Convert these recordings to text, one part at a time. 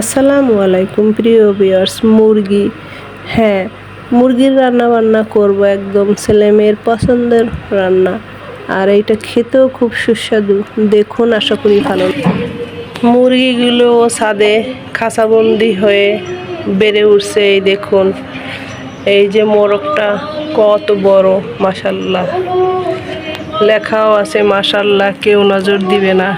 আসসালামু আলাইকুম, প্রিয় বিয়ার্স মুরগি। হ্যাঁ মুরগির রান্না বান্না করব একদম ছেলেমেয়ের পছন্দের রান্না। আর এইটা খেতেও খুব সুস্বাদু। দেখুন, আশা করি ভালো। মুরগিগুলো ছাদে খাঁচাবন্দি হয়ে বেড়ে উঠছে, এই দেখুন। এই যে মোরগটা কত বড় মাসাল্লাহ লেখাও আছে মাসাল্লাহ কেউ নজর দিবে না।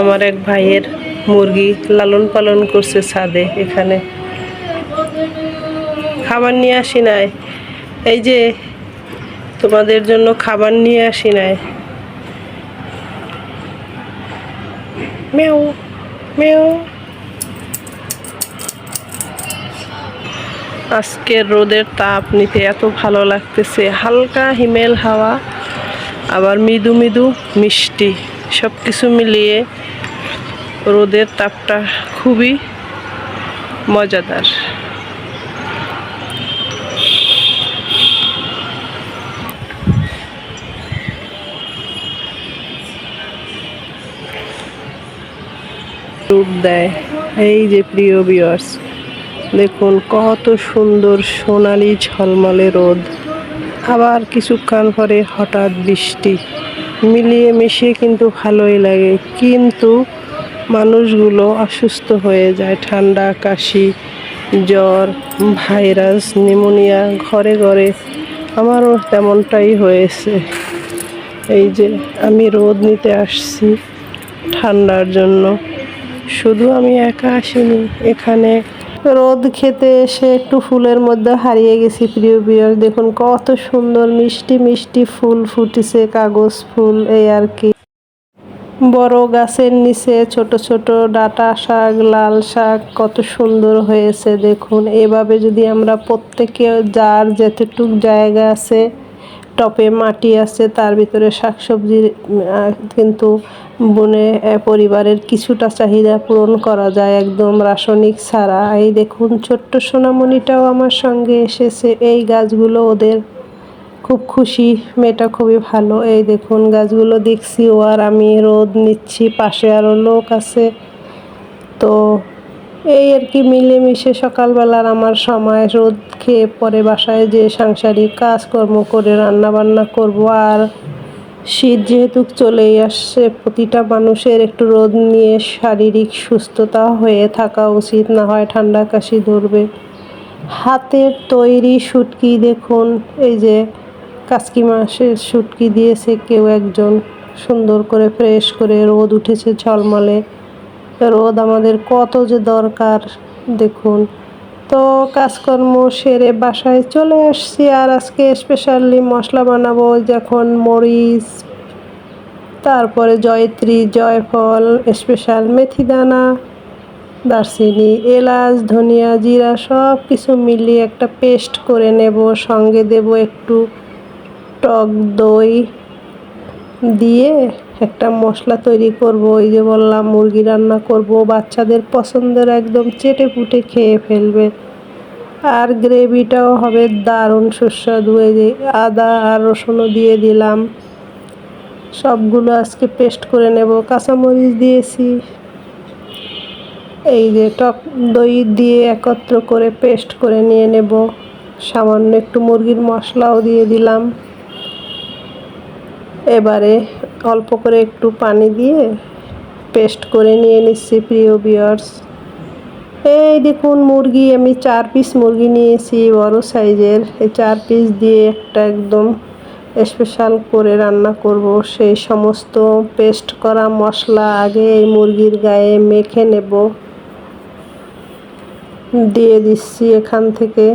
আমার এক ভাইয়ের মুরগি লালন পালন করছে ছাদে এখানে। খাবার নিয়ে আসি নাই। এই যে তোমাদের জন্য খাবার নিয়ে আসি নাই। মেও মেও আজকের রোদের তাপ নিতে এত ভালো লাগতেছে। হালকা হিমেল হাওয়া, আবার মৃদু মৃদু মিষ্টি। সব কিছু মিলিয়ে রোদের তাপটা খুবই মজাদার। রূপ দেয়। এই যে প্রিয় বিয়ার্স দেখুন কত সুন্দর সোনালি ঝলমলে রোদ। আবার কিছুক্ষণ পরে হঠাৎ বৃষ্টি। মিলিয়ে মিশিয়ে কিন্তু ভালোই লাগে। কিন্তু মানুষগুলো অসুস্থ হয়ে যায়। ঠান্ডা, কাশি, জ্বর, ভাইরাস নিউমোনিয়া ঘরে ঘরে। আমারও তেমনটাই হয়েছে। এই যে আমি রোদ নিতে আসছি ঠান্ডার জন্য। শুধু আমি একা আসিনি, এখানে রোদ খেতে এসে একটু ফুলের মধ্যে হারিয়ে গেছি প্রিয় বিয়ার দেখুন কত সুন্দর মিষ্টি মিষ্টি ফুল ফুটেছে, কাগজ ফুল, এই আর কি। বড় গাছের নিচে ছোট ছোট ডাটা শাক, লাল শাক কত সুন্দর হয়েছে দেখুন। এভাবে যদি আমরা প্রত্যেকে যার যেতেটুক জায়গা আছে, টপে মাটি আছে, তার ভিতরে শাকসবজির কিন্তু বনে পরিবারের কিছুটা চাহিদা পূরণ করা যায় একদম রাসায়নিক ছাড়া। এই দেখুন, ছোট্ট সোনামণিটাও আমার সঙ্গে এসেছে। এই গাছগুলো ওদের খুব খুশি, মেয়েটা খুবই ভালো। এই দেখুন, গাছগুলো দেখছি ও আর আমি রোদ নিচ্ছি, পাশে আরও লোক আছে। তো এই আর কি মিলেমিশে সকালবেলার আমার সময়, রোদ খেয়ে পরে বাসায় যে সাংসারিক কাজকর্ম করে রান্না বান্না করব আর শীত যেহেতু চলেই আসছে, প্রতিটা মানুষের একটু রোদ নিয়ে শারীরিক সুস্থতা হয়ে থাকা উচিত, না হয় ঠান্ডা কাশি ধরবে। হাতের তৈরি শুটকি দেখুন, এই যে কাসকি মাসের শুটকি দিয়েছে কেউ একজন। সুন্দর করে ফ্রেশ করে রোদ উঠেছে ঝলমলে। রোদ আমাদের কত যে দরকার, দেখুন। তো কাজকর্ম সেরে বাসায় চলে আসছি আর আজকে স্পেশালি মশলা বানাবো যখন মরিচ, তারপরে জয়ত্রী, জয়ফল স্পেশাল মেথি দানা, দারচিনি, এলাচ, ধনিয়া, জিরা সব কিছু মিলিয়ে একটা পেস্ট করে নেব, সঙ্গে দেব একটু টক দই দিয়ে একটা মশলা তৈরি করব। ওই যে বললাম, মুরগি রান্না করব। বাচ্চাদের পছন্দের একদম চেটে পুটে খেয়ে ফেলবে। আর গ্রেভিটাও হবে দারুণ সুস্বাদু। এই যে আদা আর রসুনও দিয়ে দিলাম। সবগুলো আজকে পেস্ট করে নেব। কাঁচামরিচ দিয়েছি। এই যে টক দই দিয়ে একত্র করে পেস্ট করে নিয়ে নেব। সামান্য একটু মুরগির মশলাও দিয়ে দিলাম। এবারে অল্প করে একটু পানি দিয়ে পেস্ট করে নিয়ে নিচ্ছি, প্রিয় বিয়ার্স এই দেখুন মুরগি, আমি চার পিস মুরগি নিয়েছি, বড় সাইজের। এই চার পিস দিয়ে একটা একদম স্পেশাল করে রান্না করব। সেই সমস্ত পেস্ট করা মশলা আগে এই মুরগির গায়ে মেখে নেব। দিয়ে দিচ্ছি এখান থেকে।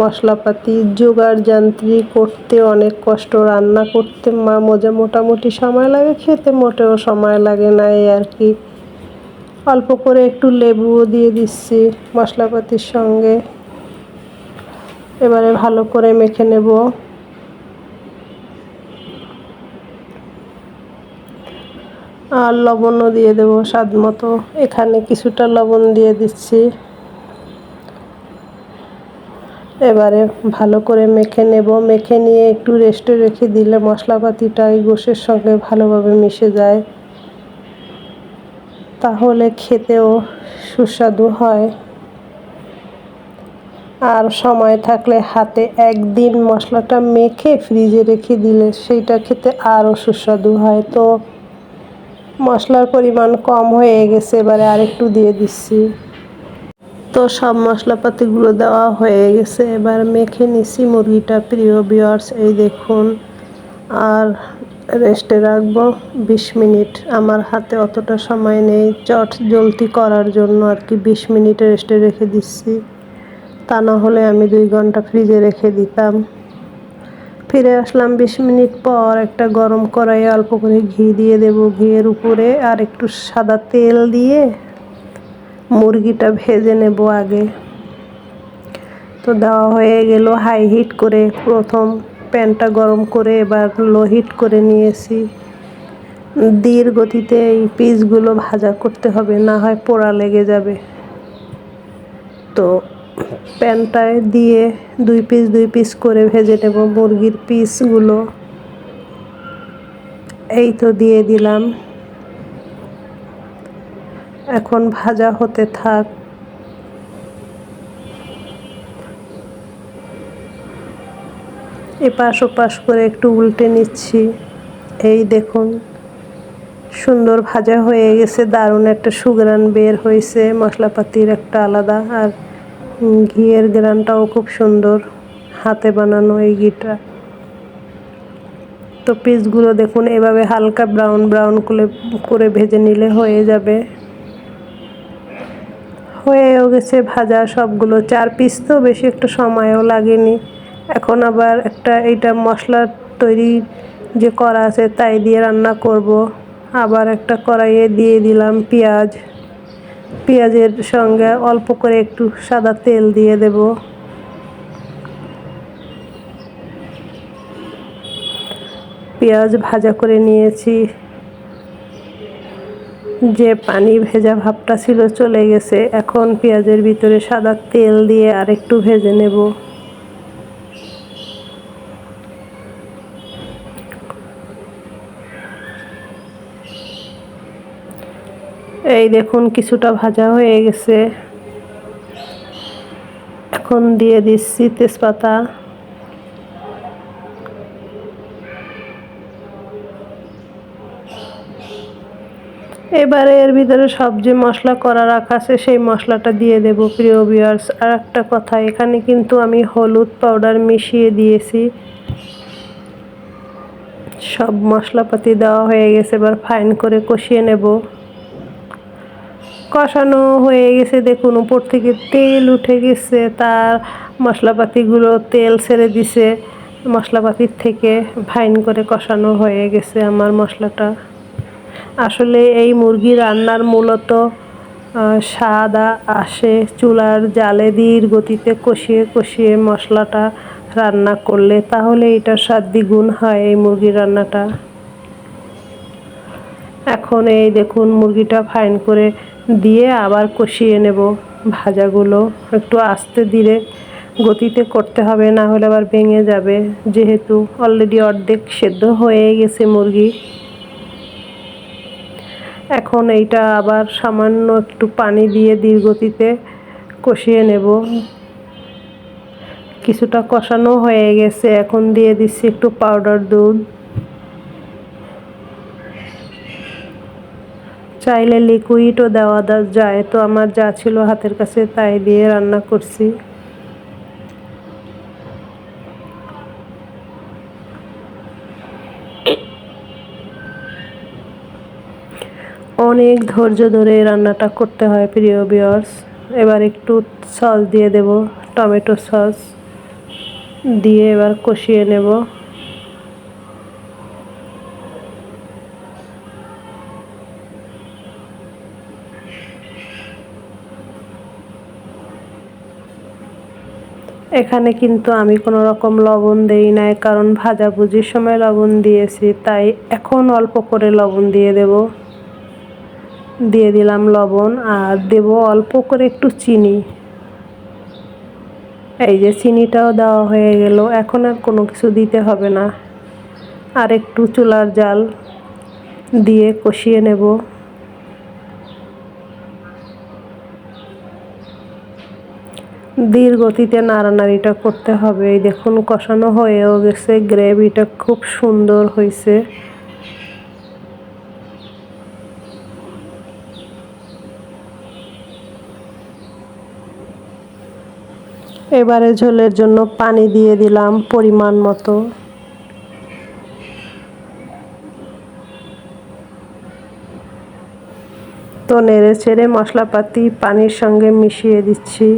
মশলাপাতি, জোগাড় যান্ত্রিক করতে অনেক কষ্ট, রান্না করতে মা মজা মোটামুটি সময় লাগে, খেতে মোটেও সময় লাগে না এই আর কি। অল্প করে একটু লেবুও দিয়ে দিচ্ছি মশলাপাতির সঙ্গে। এবারে ভালো করে মেখে নেব। আর লবণও দিয়ে দেবো স্বাদ মতো এখানে কিছুটা লবণ দিয়ে দিচ্ছি। এবারে ভালো করে মেখে নেব। মেখে নিয়ে একটু রেস্টে রেখে দিলে মশলাপাতিটা এই গোশের সঙ্গে ভালোভাবে মিশে যায়। তাহলে খেতেও সুস্বাদু হয়। আর সময় থাকলে হাতে একদিন মশলাটা মেখে ফ্রিজে রেখে দিলে সেইটা খেতে আরও সুস্বাদু হয়। তো মশলার পরিমাণ কম হয়ে গেছে, এবারে আরেকটু দিয়ে দিচ্ছি। তো সব মশলাপাতিগুলো দেওয়া হয়ে গেছে। এবার মেখে নিছি মুরগিটা। প্রিয় বিয়ার্স এই দেখুন। আর রেস্টে রাখব বিশ মিনিট। আমার হাতে অতটা সময় নেই। চট জলদি করার জন্য আর কি বিশ মিনিট রেস্টে রেখে দিচ্ছি। তা না হলে আমি দুই ঘণ্টা ফ্রিজে রেখে দিতাম। ফিরে আসলাম বিশ মিনিট পর একটা গরম কড়াইয়ে অল্প করে ঘি দিয়ে দেব ঘিয়ের উপরে। আর একটু সাদা তেল দিয়ে মুরগিটা ভেজে নেব আগে। তো দেওয়া হয়ে গেল হাই হিট করে। প্রথম প্যানটা গরম করে এবার লো হিট করে নিয়েছি। ধীর গতিতে এই পিসগুলো ভাজা করতে হবে, না হয় পোড়া লেগে যাবে। তো প্যানটায় দিয়ে দুই পিস দুই পিস করে ভেজে নেব মুরগির পিসগুলো। এই তো দিয়ে দিলাম। এখন ভাজা হতে থাক। এপাশ ওপাশ করে একটু উল্টে নিচ্ছি। এই দেখুন, সুন্দর ভাজা হয়ে গেছে, দারুণ একটা সুগ্রান বের হয়েছে, মশলাপাতির একটা আলাদা, আর ঘিয়ের গ্রানটাও খুব সুন্দর, হাতে বানানো এই ঘিটা। তো পিসগুলো দেখুন, এভাবে হালকা ব্রাউন ব্রাউন করে করে ভেজে নিলে হয়ে যাবে। হয়েও গেছে ভাজা সবগুলো। চার পিস তো বেশি একটু সময়ও লাগেনি। এখন আবার একটা এইটা মশলা তৈরি যে করা আছে তাই দিয়ে রান্না করব। আবার একটা কড়াইয়ে দিয়ে দিলাম পেঁয়াজ। পেঁয়াজের সঙ্গে অল্প করে একটু সাদা তেল দিয়ে দেব। পেঁয়াজ ভাজা করে নিয়েছি। যে পানি ভেজা ভাবটা ছিল চলে গেছে, এখন পেঁয়াজের ভিতরে সাদা তেল দিয়ে আর একটু ভেজে নেব। এই দেখুন কিছুটা ভাজা হয়ে গেছে। এখন দিয়ে দিচ্ছি তেজপাতা। এবারে এর ভিতরে সব যে মশলা করা রাখা আছে, সেই মশলাটা দিয়ে দেব, প্রিয় বিয়ার্স আর একটা কথা, এখানে কিন্তু আমি হলুদ পাউডার মিশিয়ে দিয়েছি। সব মশলাপাতি দেওয়া হয়ে গেছে, এবার ফাইন করে কষিয়ে নেব। কষানো হয়ে গেছে, দেখুন, উপর থেকে তেল উঠে গেছে, তার মশলাপাতিগুলো তেল ছেড়ে দিছে। মশলাপাতির থেকে ফাইন করে কষানো হয়ে গেছে আমার মশলাটা। আসলে এই মুরগি রান্নার মূলত স্বাদ আসে, চুলার জালে দীর গতিতে কষিয়ে কষিয়ে মশলাটা রান্না করলে তাহলে এটা স্বাদ দ্বিগুণ হয় এই মুরগির রান্নাটা। এখন এই দেখুন মুরগিটা ফাইন করে দিয়ে আবার কষিয়ে নেব ভাজাগুলো। একটু আস্তে ধীরে গতিতে করতে হবে, না হলে আবার ভেঙে যাবে। যেহেতু অলরেডি অর্ধেক সেদ্ধ হয়ে গেছে মুরগি। এখন এইটা আবার সামান্য একটু পানি দিয়ে দীর্ঘতিতে কষিয়ে নেব। কিছুটা কষানো হয়ে গেছে, এখন দিয়ে দিচ্ছি একটু পাউডার দুধ। চাইলে লিকুইডও দেওয়া যায়, তো আমার যা ছিল হাতের কাছে তাই দিয়ে রান্না করছি। অনেক ধৈর্য ধরে রান্নাটা করতে হয়, প্রিয় বিয়ার্স এবার একটু সস দিয়ে দেব, টমেটো সস। দিয়ে এবার কষিয়ে নেব। এখানে কিন্তু আমি কোনো রকম লবণ দেই নাই, কারণ ভাজাভুজির সময় লবণ দিয়েছি, তাই এখন অল্প করে লবণ দিয়ে দেব। দিয়ে দিলাম লবণ আর দেব অল্প করে একটু চিনি। এই যে চিনিটাও দেওয়া হয়ে গেল, এখন আর কোনো কিছু দিতে হবে না। আর একটু চুলার জাল দিয়ে কষিয়ে নেব। ধীর গতিতে নাড়ানাড়িটা করতে হবে। দেখুন, কষানো হয়েও গেছে, গ্রেভিটা খুব সুন্দর হয়েছে। এবারে ঝোলের জন্য পানি দিয়ে দিলাম পরিমাণ মতো। তো নেড়ে চেড়ে মশলাপাতি পানির সঙ্গে মিশিয়ে দিচ্ছি।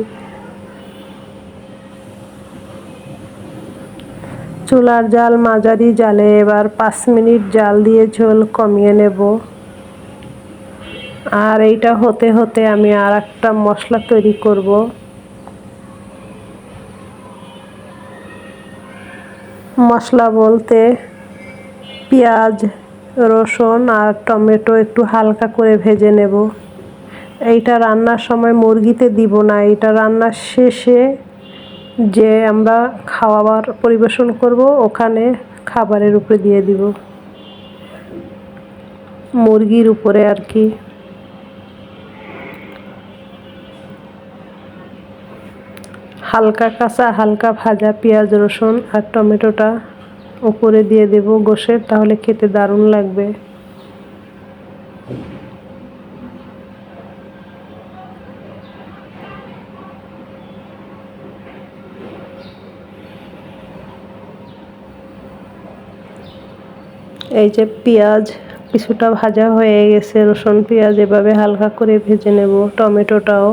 চুলার জাল মাঝারি জালে এবার পাঁচ মিনিট জাল দিয়ে ঝোল কমিয়ে নেব। আর এইটা হতে হতে আমি আর একটা মশলা তৈরি করব। মশলা বলতে পেঁয়াজ, রসুন আর টমেটো একটু হালকা করে ভেজে নেব। এইটা রান্নার সময় মুরগিতে দিব না এটা রান্নার শেষে যে আমরা খাওয়াবার পরিবেশন করব, ওখানে খাবারের উপরে দিয়ে দিব। মুরগির উপরে আর কি। হালকা কাঁচা, হালকা ভাজা পেঁয়াজ, রসুন আর টমেটোটা উপরে দিয়ে দেব গোশের তাহলে খেতে দারুণ লাগবে। এই যে পেঁয়াজ, কিছুটা ভাজা হয়ে গেছে, রসুন পেঁয়াজ এভাবে হালকা করে ভেজে নেব, টমেটোটাও।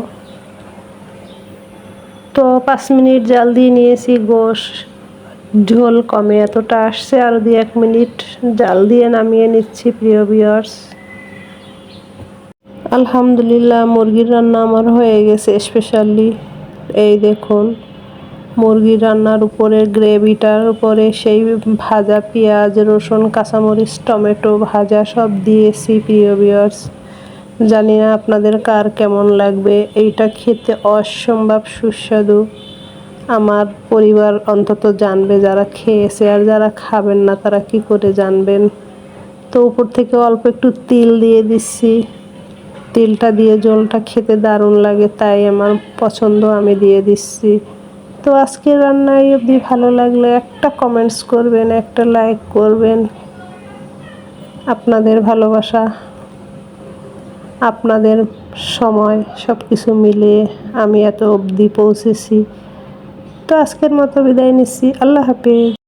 তো পাঁচ মিনিট জাল দিয়ে নিয়েছি, গোশ, ঝোল কমে এতটা আসছে, আর দু এক মিনিট জাল দিয়ে নামিয়ে নিচ্ছি প্রিয় বিয়ার্স আলহামদুলিল্লাহ, মুরগির রান্না আমার হয়ে গেছে স্পেশালি এই দেখুন, মুরগির রান্নার উপরে গ্রেভিটার উপরে সেই ভাজা পেঁয়াজ, রসুন, কাঁচামরিচ, টমেটো ভাজা সব দিয়েছি প্রিয় বিয়ার্স জানি না আপনাদের কার কেমন লাগবে। এইটা খেতে অসম্ভব সুস্বাদু। আমার পরিবার অন্তত জানবে যারা খেয়েছে আর যারা খাবেন না তারা কি করে জানবেন। তো উপর থেকে অল্প একটু তিল দিয়ে দিচ্ছি। তিলটা দিয়ে জলটা খেতে দারুণ লাগে, তাই আমার পছন্দ আমি দিয়ে দিচ্ছি। তো আজকের রান্নায় অবধি ভালো লাগলে একটা কমেন্টস করবেন, একটা লাইক করবেন। আপনাদের ভালোবাসা। আপনাদের সময় সব কিছু মিলে আমি এত অবধি পৌঁছেছি। তো আজকের মতো বিদায় নিচ্ছি। আল্লাহ হাফিজ।